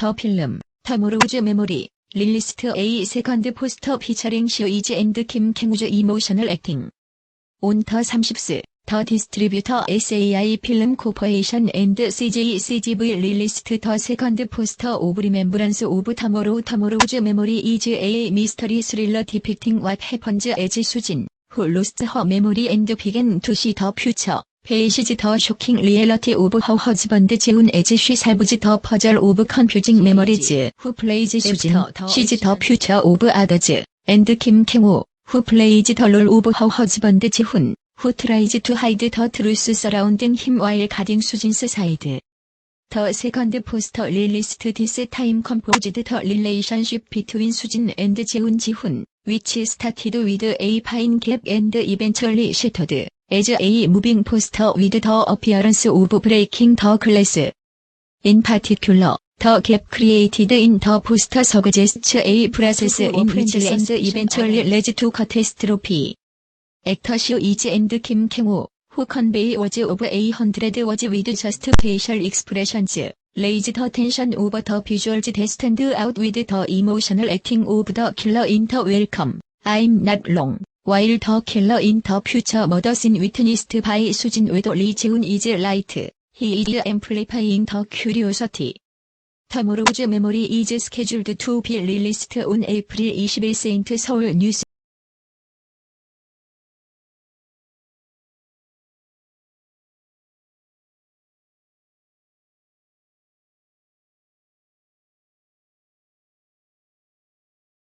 더 필름, 터모로우즈 메모리, 릴리스트 A 세컨드 포스터 피처링 쇼이즈 앤드 김 캥우즈 이모셔널 액팅. 온터 30스, 더 디스트리뷰터 SAI 필름 코퍼레이션 앤드 CJ CGV 릴리스트 더 세컨드 포스터 오브 리멤브란스 오브 터모로우 터모로우즈 메모리 이즈 A 미스터리 스릴러 디픽팅 왓 해펀즈 에즈 수진, 후 로스트 허 메모리 앤드 비겐 투시 더 퓨처. 페이시즈 더 쇼킹 리얼러티 오브 허 허즈번드 지운 에즈 쉬 살부즈 더 퍼즐 오브 컨퓨징 메모리즈 후 플레이즈 수진 시즈 더 퓨처 오브 아더즈 앤드 김 캥호 후 플레이즈 더 롤 오브 허 허즈번드 지훈 후 트라이즈 투 하이드 더 트루스 서라운딩 힘 와일 가딩 수진스 사이드 더 세컨드 포스터 릴리스트 디스 타임 컴포즈드 더 릴레이션십 비트윈 수진 앤드 지훈 지훈 위치 스타티드 위드 에이 파인 갭 앤드 이벤츄얼리 쉐터드 as a moving poster with the appearance of breaking the glass. In particular, the gap created in the poster suggests a process in which and eventually leads to catastrophe. Actor Shu is and Kim Kang-woo, who convey words of a hundred words with just facial expressions, raise the tension over the visuals that stand out with the emotional acting of the killer in the welcome. I'm not wrong. In the future murders in witnessed by Sujin Wedo Lee Jeun is right, he is amplifying the curiosity. Tomorrow's memory is scheduled to be released on April 20일 Saint Seoul News.